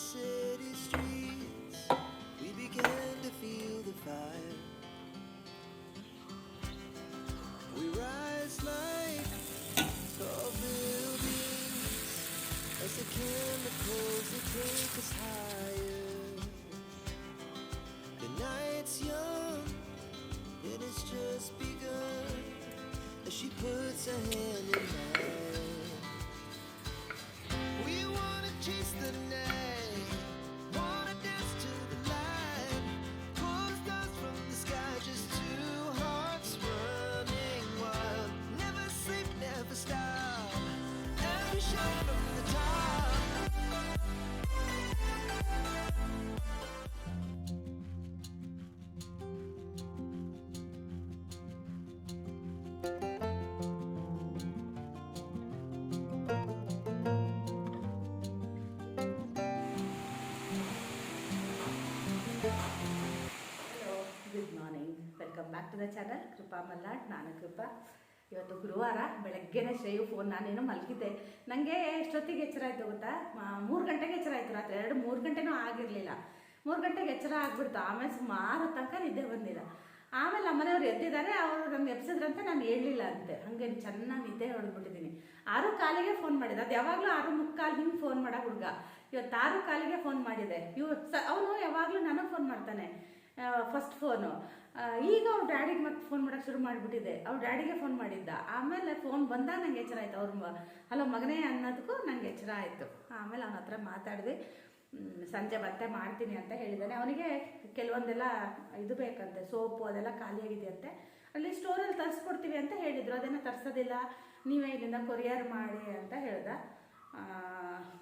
say good morning welcome back to the channel Krupa Malnad ನಾನು ಕೃಪಾ ಇವತ್ತು ಗುರುವಾರ ಬೆಳಗ್ಗೆನೇ ಶ್ರೇಯು ಫೋನ್ ನಾನೇನು ಮಲಗಿದ್ದೆ. ನನಗೆ ಎಷ್ಟೊತ್ತಿಗೆ ಎಚ್ಚರ ಆಯಿತು ಗೊತ್ತಾ? ಮೂರು ಗಂಟೆಗೆ ಎಚ್ಚರ ಆಯಿತು. ರಾತ್ರಿ ಎರಡು, ಮೂರು ಗಂಟೆನೂ ಆಗಿರಲಿಲ್ಲ. ಮೂರು ಗಂಟೆಗೆ ಎಚ್ಚರ ಆಗ್ಬಿಡ್ತು. ಆಮೇಲೆ ಸುಮಾರು ತನಕ ನಿದ್ದೆ ಬಂದಿಲ್ಲ ಆಮೇಲೆ ನಮ್ಮನೆಯವ್ರು ಎದ್ದಿದ್ದಾರೆ. ಅವರು ನಮ್ಗೆ ಎಬ್ಸಿದ್ರಂತೆ, ನಾನು ಹೇಳಲಿಲ್ಲ ಅಂತೆ. ಹಾಗೆ ಚೆನ್ನಾಗಿ ನಿದ್ದೆ ಹೊಡೆದ್ಬಿಟ್ಟಿದ್ದೀನಿ. ಆರು ಕಾಲಿಗೆ ಫೋನ್ ಮಾಡಿದೆ. ಅದು ಯಾವಾಗಲೂ ಆರು ಮುಕ್ಕಾಲು ಹಿಂಗೆ ಫೋನ್ ಮಾಡೋ ಹುಡುಗ. ಇವತ್ತು ಆರು ಕಾಲಿಗೆ ಫೋನ್ ಮಾಡಿದೆ. ಇವತ್ತು ಅವನು ಯಾವಾಗಲೂ ನನಗೆ ಫೋನ್ ಮಾಡ್ತಾನೆ. ಫಸ್ಟ್ ಫೋನು ಈಗ ಅವ್ರ ಡ್ಯಾಡಿಗೆ ಮತ್ತೆ ಫೋನ್ ಮಾಡೋಕೆ ಶುರು ಮಾಡಿಬಿಟ್ಟಿದೆ. ಅವ್ರ ಡ್ಯಾಡಿಗೆ ಫೋನ್ ಮಾಡಿದ್ದ. ಆಮೇಲೆ ಫೋನ್ ಬಂದಾಗ ನಂಗೆ ಎಚ್ಚರ ಆಯಿತು. ಅವ್ರ ಹಲೋ ಮಗನೇ ಅನ್ನೋದಕ್ಕೂ ನಂಗೆ ಎಚ್ಚರ ಆಯಿತು. ಆಮೇಲೆ ಅವನ ಹತ್ರ ಮಾತಾಡಿದೆ. ಸಂಜೆ ಮತ್ತೆ ಮಾಡ್ತೀನಿ ಅಂತ ಹೇಳಿದ್ದಾನೆ ಅವನಿಗೆ ಕೆಲವೊಂದೆಲ್ಲ ಇದು ಬೇಕಂತೆ, ಸೋಪು ಅದೆಲ್ಲ ಖಾಲಿಯಾಗಿದೆಯಂತೆ ಅಲ್ಲಿ ಸ್ಟೋರಲ್ಲಿ ತರಿಸ್ಕೊಡ್ತೀವಿ ಅಂತ ಹೇಳಿದರು. ಅದನ್ನು ತರಿಸೋದಿಲ್ಲ. ನೀವೇ ಇಲ್ಲಿಂದ ಕೊರಿಯರ್ ಮಾಡಿ ಅಂತ ಹೇಳ್ದ.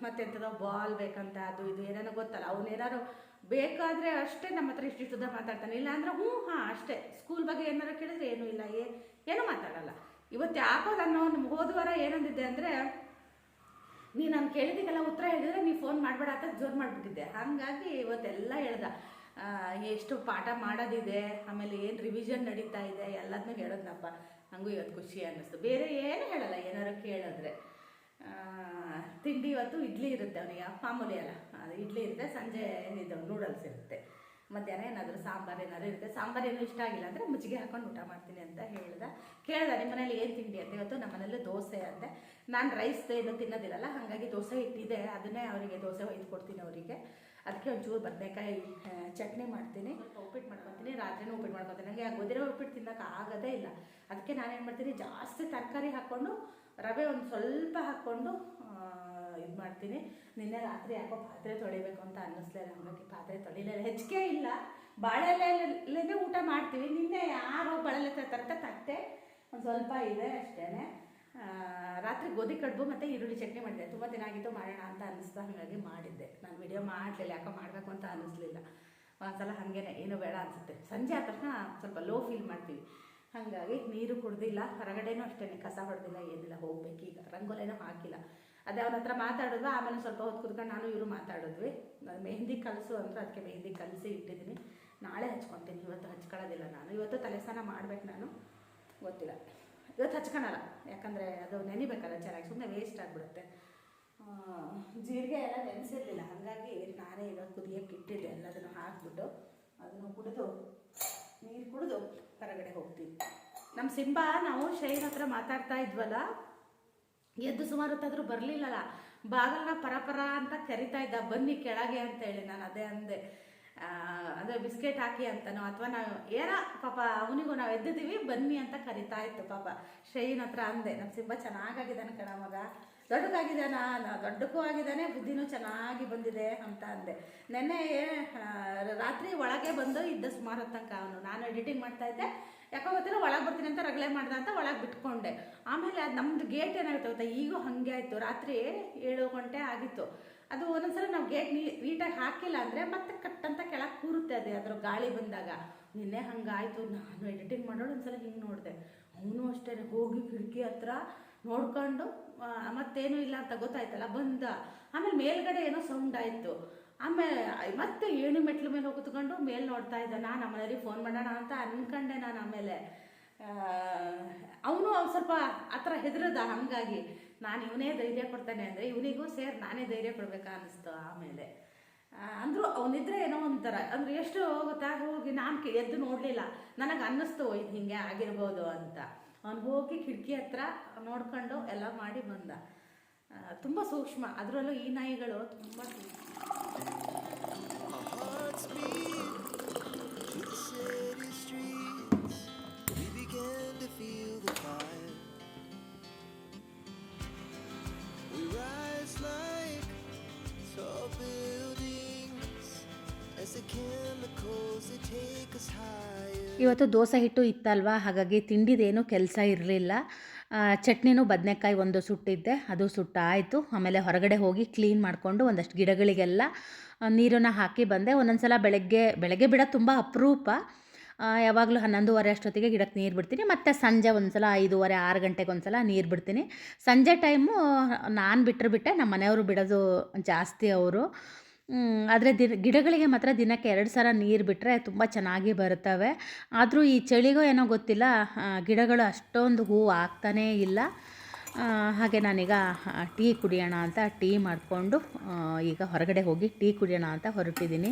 ಮತ್ತೆ ಮತ್ತೆಂಥದೋ ಬಾಲ್ ಬೇಕಂತ, ಅದು ಇದು, ಏನೇನೋ ಗೊತ್ತಲ್ಲ. ಅವನೇನಾರು ಬೇಕಾದರೆ ಅಷ್ಟೇ ನಮ್ಮ ಹತ್ರ ಇಷ್ಟಿಷ್ಟುದ ಮಾತಾಡ್ತಾನೆ. ಇಲ್ಲ ಅಂದ್ರೆ ಹ್ಞೂ, ಹಾಂ, ಅಷ್ಟೇ. ಸ್ಕೂಲ್ ಬಗ್ಗೆ ಏನಾರು ಕೇಳಿದ್ರೆ ಏನೂ ಇಲ್ಲ ಏನೂ ಮಾತಾಡಲ್ಲ. ಇವತ್ತು ಯಾಕೋ ನಾನು ನಮ್ಗೆ ಹೋದ ವಾರ ಏನಂದಿದ್ದೆ ಅಂದರೆ ನೀ ನಾನು ಕೇಳಿದಕ್ಕೆಲ್ಲ ಉತ್ತರ ಹೇಳಿದ್ರೆ ನೀ ಫೋನ್ ಮಾಡಬೇಡ ಅಂತ ಜೋರು ಮಾಡಿಬಿಟ್ಟಿದ್ದೆ. ಹಾಗಾಗಿ ಇವತ್ತೆಲ್ಲ ಹೇಳ್ದ. ಎಷ್ಟು ಪಾಠ ಮಾಡೋದಿದೆ, ಆಮೇಲೆ ಏನು ರಿವಿಷನ್ ನಡೀತಾ ಇದೆ ಎಲ್ಲದನ್ನೂ ಹೇಳೋದ್ನಪ್ಪ. ನನಗೂ ಇವತ್ತು ಖುಷಿ ಅನ್ನಿಸ್ತು. ಬೇರೆ ಏನು ಹೇಳಲ್ಲ ಏನಾರು ಕೇಳಿದ್ರೆ. ತಿಂಡಿ ಇವತ್ತು ಇಡ್ಲಿ ಇರುತ್ತೆ ಅವನಿಗೆ ಮಾಮೂಲಿ ಅಲ್ಲ. ಅದು ಇಡ್ಲಿ ಇರುತ್ತೆ ಸಂಜೆ ಏನಿದೆ ನೂಡಲ್ಸ್ ಇರುತ್ತೆ. ಮಧ್ಯಾಹ್ನ ಏನಾದರೂ ಸಾಂಬಾರು ಏನಾದರೂ ಇರುತ್ತೆ. ಸಾಂಬಾರು ಏನೂ ಇಷ್ಟ ಆಗಿಲ್ಲ ಅಂದರೆ ಮುಚ್ಚಿಗೆ ಹಾಕೊಂಡು ಊಟ ಮಾಡ್ತೀನಿ ಅಂತ ಹೇಳ್ದ. ಕೇಳ್ದ ನಿಮ್ಮ ಮನೇಲಿ ಏನು ತಿಂಡಿ ಅಂತ? ಇವತ್ತು ನಮ್ಮ ಮನೇಲಿ ದೋಸೆ ಅಂತೆ ನಾನು ರೈಸ್ ಏನು ತಿನ್ನೋದಿಲ್ಲಲ್ಲ ಹಾಗಾಗಿ ದೋಸೆ ಇಟ್ಟಿದೆ ಅದನ್ನೇ ಅವರಿಗೆ ದೋಸೆ ಒಯ್ದು ಕೊಡ್ತೀನಿ ಅವರಿಗೆ. ಅದಕ್ಕೆ ಒಂಚೂರು ಬದನೆಕಾಯಿ ಚಟ್ನಿ ಮಾಡ್ತೀನಿ. ಸ್ವಲ್ಪ ಉಪ್ಪಿಟ್ಟು ಮಾಡ್ಕೊತೀನಿ. ರಾತ್ರಿನೂ ಉಪ್ಪಿಟ್ಟು ಮಾಡ್ಕೊತೀನಿ. ನನಗೆ ಗೊತ್ತಿರೋ ಉಪ್ಪಿಟ್ಟು ತಿನ್ನೋಕೆ ಆಗೋದೇ ಇಲ್ಲ. ಅದಕ್ಕೆ ನಾನೇನು ಮಾಡ್ತೀನಿ ಜಾಸ್ತಿ ತರಕಾರಿ ಹಾಕ್ಕೊಂಡು ರವೆ ಒಂದು ಸ್ವಲ್ಪ ಹಾಕ್ಕೊಂಡು ಇದು ಮಾಡ್ತೀನಿ. ನಿನ್ನೆ ರಾತ್ರಿ ಯಾಕೋ ಪಾತ್ರೆ ತೊಳಿಬೇಕು ಅಂತ ಅನ್ನಿಸ್ಲಿಲ್ಲ ಹಾಗಾಗಿ ಪಾತ್ರೆ ತೊಳಿಲಿಲ್ಲ ಹೆಚ್ಚಿಗೆ ಇಲ್ಲ. ಬಾಳೆಲೆಲ್ಲೇ ಊಟ ಮಾಡ್ತೀವಿ. ನಿನ್ನೆ ಯಾರು ಬಾಳೆಲೆ ತರಕ ತಟ್ಟೆ ಒಂದು ಸ್ವಲ್ಪ ಇದೆ ಅಷ್ಟೇ ರಾತ್ರಿ ಗೋಧಿ ಕಡುಬು ಮತ್ತು ಈರುಳ್ಳಿ ಚಟ್ನಿ ಮಾಡಿದೆ. ತುಂಬ ದಿನ ಆಗಿತ್ತು ಮಾಡೋಣ ಅಂತ ಅನ್ನಿಸ್ತಾ ಹಾಗಾಗಿ ಮಾಡಿದ್ದೆ. ನಾನು ವಿಡಿಯೋ ಮಾಡಲಿಲ್ಲ. ಯಾಕೋ ಮಾಡಬೇಕು ಅಂತ ಅನ್ನಿಸ್ಲಿಲ್ಲ. ಒಂದ್ಸಲ ಹಾಗೇನೆ. ಏನು ಬೇಡ ಅನಿಸುತ್ತೆ. ಸಂಜೆ ಆದ ತಕ್ಷಣ ಸ್ವಲ್ಪ ಲೋ ಫೀಲ್ ಮಾಡ್ತೀವಿ. ಹಾಗಾಗಿ ನೀರು ಕುಡ್ದಿಲ್ಲ, ಹೊರಗಡೆನೂ ಅಷ್ಟೇ ಕಸ ಹೊಡೆದಿಲ್ಲ, ಏನಿಲ್ಲ, ಹೋಗ್ಬೇಕು. ಈಗ ರಂಗೋಲಿನೂ ಹಾಕಿಲ್ಲ. ಅದೇ ಅವನ ಹತ್ರ ಮಾತಾಡಿದ್ವಿ ಆಮೇಲೆ ಸ್ವಲ್ಪ ಹೊತ್ತು ಕುತ್ಕೊಂಡು ನಾನು ಇವರು ಮಾತಾಡಿದ್ವಿ. ಮೆಹಂದಿ ಕಲಸು ಅಂದ್ರೆ ಅದಕ್ಕೆ ಮೆಹಂದಿ ಕಲಸಿ ಇಟ್ಟಿದ್ದೀನಿ ನಾಳೆ ಹಚ್ಕೊತೀನಿ, ಇವತ್ತು ಹಚ್ಕೊಳ್ಳೋದಿಲ್ಲ ನಾನು. ಇವತ್ತು ತಲೆ ಸ್ನಾನ ಮಾಡ್ಬೇಕು ನಾನು. ಗೊತ್ತಿಲ್ಲ. ಇವತ್ತು ಹಚ್ಕೊಳಲ್ಲ ಯಾಕಂದರೆ ಅದು ನೆನಿಬೇಕಲ್ಲ ಚೆನ್ನಾಗಿ ಸುಮ್ಮನೆ ವೇಸ್ಟ್ ಆಗಿಬಿಡುತ್ತೆ. ಜೀರಿಗೆ ಎಲ್ಲ ನೆನೆಸಿರಲಿಲ್ಲ. ಹಾಗಾಗಿ ನಾನೇ ಇವಾಗ ಕುದಿಯೋಕ್ಕೆ ಇಟ್ಟಿದ್ದೆ, ಎಲ್ಲದನ್ನು ಹಾಕ್ಬಿಟ್ಟು, ಅದನ್ನು ಕುಡಿದು ನೀರು ಕುಡಿದು ಹೊರಗಡೆ ಹೋಗ್ತೀವಿ. ನಮ್ಮ ಸಿಂಬ ನಾವು ಶೈನ್ ಹತ್ರ ಮಾತಾಡ್ತಾ ಇದ್ವಲ್ಲ? ಎದ್ದು ಸುಮಾರು ಹೊತ್ತಾದ್ರೂ ಬರಲಿಲ್ಲಲ್ಲ. ಬಾಗಲನ್ನ ಪರಪರ ಅಂತ ಕರಿತಾ ಇದ್ದ. ಬನ್ನಿ ಕೆಳಗೆ ಅಂತ ಹೇಳಿ ನಾನು ಅದೇ ಅಂದೆ. ಅಂದರೆ ಬಿಸ್ಕೆಟ್ ಹಾಕಿ ಅಂತನೋ ಅಥವಾ ನಾವು ಏನೋ ಪಾಪ ಅವನಿಗೂ ನಾವು ಎದ್ದಿದ್ದೀವಿ, ಬನ್ನಿ ಅಂತ ಕರಿತಾ ಇತ್ತು ಪಾಪ. ಶೈನ್ ಹತ್ರ ಅಂದೆ. ನಮ್ಮ ಸಿಂಬ ಚೆನ್ನಾಗಾಗಿದ್ದಾನೆ ಕಣ ಮಗ. ದೊಡ್ಡದಾಗಿದ್ದಾನ? ದೊಡ್ಡಕ್ಕೂ ಆಗಿದ್ದಾನೆ, ಬುದ್ಧಿನೂ ಚೆನ್ನಾಗಿ ಬಂದಿದೆ ಅಂತ ಅಂದೆ. ನೆನ್ನೆ ರಾತ್ರಿ ಒಳಗೆ ಬಂದು ಇದ್ದ ಸುಮಾರು ತನಕ ಅವನು. ನಾನು ಎಡಿಟಿಂಗ್ ಮಾಡ್ತಾ ಇದ್ದೆ. ಯಾಕೋ ಗೊತ್ತಿಲ್ಲ, ಒಳಗೆ ಬರ್ತೀನಿ ಅಂತ ರಗಳೆ ಮಾಡ್ದೆ ಅಂತ ಒಳಗೆ ಬಿಟ್ಕೊಂಡೆ. ಆಮೇಲೆ ಅದು ನಮ್ದು ಗೇಟ್ ಏನಾಗುತ್ತೆ ಗೊತ್ತಾ? ಈಗೂ ಹಾಗೆ ಆಯಿತು. ರಾತ್ರಿ ಏಳು ಗಂಟೆ ಆಗಿತ್ತು. ಅದು ಒಂದೊಂದ್ಸಲ ನಾವು ಗೇಟ್ ನೀ ನೀಟಾಗಿ ಹಾಕಿಲ್ಲ ಅಂದರೆ ಮತ್ತೆ ಕಟ್ ಅಂತ ಕೆಳಗೆ ಕೂರುತ್ತೆ ಅದೇ ಅದರ ಗಾಳಿ ಬಂದಾಗ. ನಿನ್ನೆ ಹಂಗಾಯ್ತು ನಾನು ಎಡಿಟಿಂಗ್ ಮಾಡೋಳು ಒಂದ್ಸಲ ಹಿಂಗೆ ನೋಡಿದೆ. ಅವನು ಅಷ್ಟೇ ಹೋಗಿ ಕಿಟಕಿ ಹತ್ರ ನೋಡ್ಕೊಂಡು ಮತ್ತೇನೂ ಇಲ್ಲ ಅಂತ ಗೊತ್ತಾಯ್ತಲ್ಲ, ಬಂದ. ಆಮೇಲೆ ಮೇಲ್ಗಡೆ ಏನೋ ಸೌಂಡ್ ಆಯಿತು. ಆಮೇಲೆ ಮತ್ತೆ ಏಣಿ ಮೆಟ್ಲು ಮೇಲೆ ಹೋಗ್ತಕೊಂಡು ಮೇಲೆ ನೋಡ್ತಾ ಇದ್ದ. ನಾನು ಮನೇಲಿ ಫೋನ್ ಮಾಡೋಣ ಅಂತ ಅನ್ಕೊಂಡೆ ನಾನು ಆಮೇಲೆ. ಅವನು ಅವ್ನು ಸ್ವಲ್ಪ ಆ ಥರ ಹೆದರದ ಹಾಗಾಗಿ. ನಾನು ಇವನೇ ಧೈರ್ಯ ಕೊಡ್ತಾನೆ ಅಂದರೆ ಇವನಿಗೂ ಸೇರ್ ನಾನೇ ಧೈರ್ಯ ಕೊಡ್ಬೇಕಾ ಅನ್ನಿಸ್ತು ಆಮೇಲೆ. ಅಂದರೂ ಅವನಿದ್ರೆ ಏನೋ ಒಂಥರ. ಅಂದರೆ ಎಷ್ಟು ಗೊತ್ತಾ, ಹೋಗಿ ನಾನು ಎದ್ದು ನೋಡಲಿಲ್ಲ. ನನಗೆ ಅನ್ನಿಸ್ತು, ಇದು ಹಿಂಗೆ ಆಗಿರ್ಬೋದು ಅಂತ. ಅವ್ನು ಹೋಗಿ ಕಿಟಕಿ ಹತ್ರ ನೋಡ್ಕೊಂಡು ಎಲ್ಲ ಮಾಡಿ ಬಂದ. ತುಂಬ ಸೂಕ್ಷ್ಮ. ಅದರಲ್ಲೂ ಈ ನಾಯಿಗಳು ತುಂಬ ಸೂಕ್ಷ್ಮ. ಇವತ್ತು ದೋಸೆ ಹಿಟ್ಟು ಇತ್ತಲ್ವಾ? ಹಾಗಾಗಿ ತಿಂಡಿದೇನು ಕೆಲಸ ಇರಲಿಲ್ಲ. ಚಟ್ನಿನೂ ಬದನೆಕಾಯಿ ಒಂದು ಸುಟ್ಟಿದ್ದೆ, ಅದು ಸುಟ್ಟಾಯಿತು. ಆಮೇಲೆ ಹೊರಗಡೆ ಹೋಗಿ ಕ್ಲೀನ್ ಮಾಡಿಕೊಂಡು ಒಂದಷ್ಟು ಗಿಡಗಳಿಗೆಲ್ಲ ನೀರನ್ನು ಹಾಕಿ ಬಂದೆ. ಒಂದೊಂದು ಸಲ ಬೆಳಗ್ಗೆ ಬೆಳಗ್ಗೆ ಬಿಡ ತುಂಬ ಅಪರೂಪ. ಯಾವಾಗಲೂ ಹನ್ನೊಂದುವರೆ ಅಷ್ಟೊತ್ತಿಗೆ ಗಿಡಕ್ಕೆ ನೀರು ಬಿಡ್ತೀನಿ. ಮತ್ತು ಸಂಜೆ ಒಂದು ಸಲ ಐದೂವರೆ, ಆರು ಗಂಟೆಗೆ ಒಂದು ಸಲ ನೀರು ಬಿಡ್ತೀನಿ. ಸಂಜೆ ಟೈಮು ನಾನು ಬಿಟ್ಟರೆ ಬಿಟ್ಟೆ ನಮ್ಮ ಮನೆಯವರು ಬಿಡೋದು ಜಾಸ್ತಿ ಅವರು. ಆದರೆ ದಿನ, ಗಿಡಗಳಿಗೆ ಮಾತ್ರ ದಿನಕ್ಕೆ ಎರಡು ಸಲ ನೀರು ಬಿಟ್ಟರೆ ತುಂಬ ಚೆನ್ನಾಗಿ ಬರುತ್ತವೆ. ಆದರೂ ಈ ಚಳಿಗೋ ಏನೋ ಗೊತ್ತಿಲ್ಲ ಗಿಡಗಳು ಅಷ್ಟೊಂದು ಹೂವು ಆಗ್ತಾನೇ ಇಲ್ಲ. ಹಾಗೆ ನಾನೀಗ ಟೀ ಕುಡಿಯೋಣ ಅಂತ ಟೀ ಮಾಡಿಕೊಂಡು ಈಗ ಹೊರಗಡೆ ಹೋಗಿ ಟೀ ಕುಡಿಯೋಣ ಅಂತ ಹೊರಟಿದ್ದೀನಿ.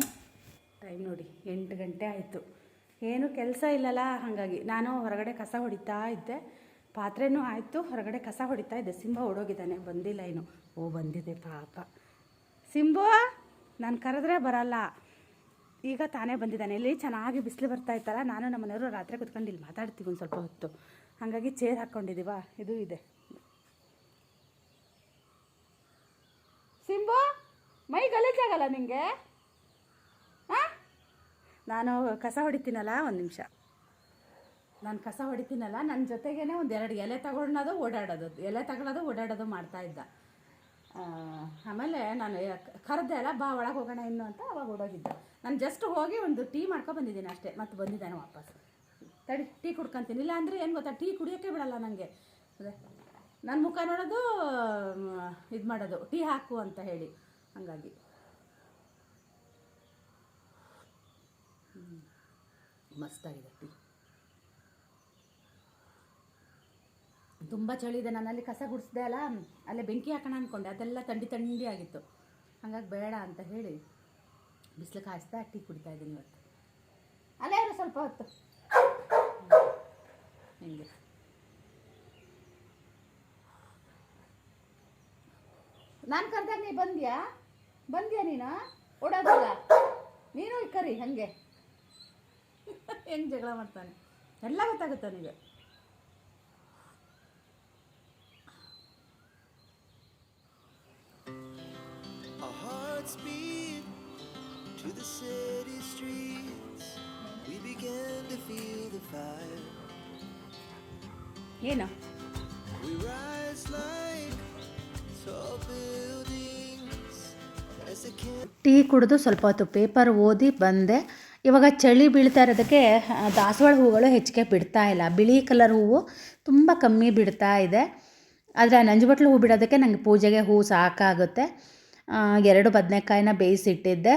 ಟೈಮ್ ನೋಡಿ, ಎಂಟು ಗಂಟೆ ಆಯಿತು. ಏನು ಕೆಲಸ ಇಲ್ಲಲ್ಲ, ಹಾಗಾಗಿ ನಾನು ಹೊರಗಡೆ ಕಸ ಹೊಡಿತಾ ಇದ್ದೆ. ಪಾತ್ರೆನೂ ಆಯಿತು, ಹೊರಗಡೆ ಕಸ ಹೊಡಿತಾ ಇದ್ದೆ. ಸಿಂಬ ಓಡೋಗಿದ್ದಾನೆ, ಬಂದಿಲ್ಲ ಏನು ಓ, ಬಂದಿದೆ ಪಾಪ. ಸಿಂಬು! ನಾನು ಕರೆದ್ರೆ ಬರಲ್ಲ. ಈಗ ತಾನೇ ಬಂದಿದ್ದಾನೆ. ಇಲ್ಲಿ ಚೆನ್ನಾಗಿ ಬಿಸಿಲು ಬರ್ತಾ ಇತ್ತಲ್ಲ, ನಾನು ನಮ್ಮನೆಯವರು ರಾತ್ರಿ ಕುತ್ಕೊಂಡು ಇಲ್ಲಿ ಮಾತಾಡ್ತೀವಿ ಒಂದು ಸ್ವಲ್ಪ ಹೊತ್ತು. ಹಾಗಾಗಿ ಚೇರ್ ಹಾಕ್ಕೊಂಡಿದ್ದೀವ ಇದು ಇದೆ. ಸಿಂಬು, ಮೈ ಗಲೀಜಾಗಲ್ಲ ನಿಮಗೆ ನಾನು ಕಸ ಹೊಡಿತೀನಲ್ಲ, ಒಂದು ನಿಮಿಷ. ನಾನು ಕಸ ಹೊಡಿತೀನಲ್ಲ ನನ್ನ ಜೊತೆಗೇನೆ ಒಂದು ಎರಡು ಎಲೆ ತಗೊಳ್ಳೋದು ಓಡಾಡೋದು, ಎಲೆ ತಗೊಳ್ಳೋದು ಓಡಾಡೋದು ಮಾಡ್ತಾ ಇದ್ದ. ಆಮೇಲೆ ನಾನು ಕರೆದೆ ಅಲ್ಲ, ಬಾ ಒಳಗೆ ಹೋಗೋಣ ಇನ್ನು ಅಂತ ಅವಾಗ ಹೊಡೋಗಿದ್ದೆ ನಾನು ಜಸ್ಟ್ ಹೋಗಿ ಒಂದು ಟೀ ಮಾಡ್ಕೊ ಬಂದಿದ್ದೀನಿ ಅಷ್ಟೇ ಮತ್ತೆ ಬಂದಿದ್ದಾನೆ ವಾಪಸ್. ತಡಿ, ಟೀ ಕುಡ್ಕೊತೀನಿ. ಇಲ್ಲ ಅಂದರೆ ಏನು ಗೊತ್ತಾ, ಟೀ ಕುಡಿಯೋಕ್ಕೆ ಬಿಡಲ್ಲ ನನಗೆ ನನ್ನ ಮುಖ ನೋಡೋದು ಇದು ಮಾಡೋದು, ಟೀ ಹಾಕು ಅಂತ ಹೇಳಿ, ಹಾಗಾಗಿ. ಮಸ್ತಾಗಿದೆ ಟೀ. ತುಂಬ ಚಳಿ ಇದೆ ನಾನು ಅಲ್ಲಿ ಕಸ ಗುಡಿಸ್ದೆ ಅಲ್ಲ, ಅಲ್ಲೇ ಬೆಂಕಿ ಹಾಕೋಣ ಅಂದ್ಕೊಂಡೆ ಅದೆಲ್ಲ ಥಂಡಿ ಥಂಡಿ ಆಗಿತ್ತು. ಹಾಗಾಗಿ ಬೇಡ ಅಂತ ಹೇಳಿ ಬಿಸಿಲು ಕಾಯಿಸ್ತಾ ಟೀ ಕುಡಿತಾ ಇದ್ದೀನಿ ಇವತ್ತು. ಅಲ್ಲೇ, ಇರೋ ಸ್ವಲ್ಪ ಹೊತ್ತು. ಹಿಂಗೆ. ನಾನು ಕರೆದಾಗ ನೀ ಬಂದ್ಯಾ? ಬಂದ್ಯಾ ನೀನು? ಓಡೋದಿಲ್ಲ ನೀನು ಕರಿ, ಹಾಗೆ. ಹೆಂಗೆ ಜಗಳ ಮಾಡ್ತಾನೆ? ಎಲ್ಲ ಗೊತ್ತಾಗುತ್ತೆ ನನಗೆ hearts beat to the city streets. We began to feel the fire. ಏನು We rise like tall buildings as the chem- tea ಕುಡಿದು ಸ್ವಲ್ಪ ಹೊತ್ತು ಪೇಪರ್ ಓದಿ ಬಂದೆ. ಇವಾಗ ಚಳಿ ಬೀಳ್ತಾ ಇರೋದಕ್ಕೆ ಆ, ದಾಸವಾಳ ಹೂಗಳು ಹೆಚ್ಚಿಗೆ ಬಿಡ್ತಾ ಇಲ್ಲ. ಬಿಳಿ ಕಲರ್ ಹೂವು ತುಂಬ ಕಮ್ಮಿ ಬಿಡ್ತಾ ಇದೆ. ಆದರೆ ನಂಜುಬಟ್ಲು ಹೂ ಬಿಡೋದಕ್ಕೆ ನನಗೆ ಪೂಜೆಗೆ ಹೂ ಸಾಕಾಗುತ್ತೆ. ಎರಡು ಬದನೆಕಾಯಿನ ಬೇಯಿಸಿಟ್ಟಿದ್ದೆ.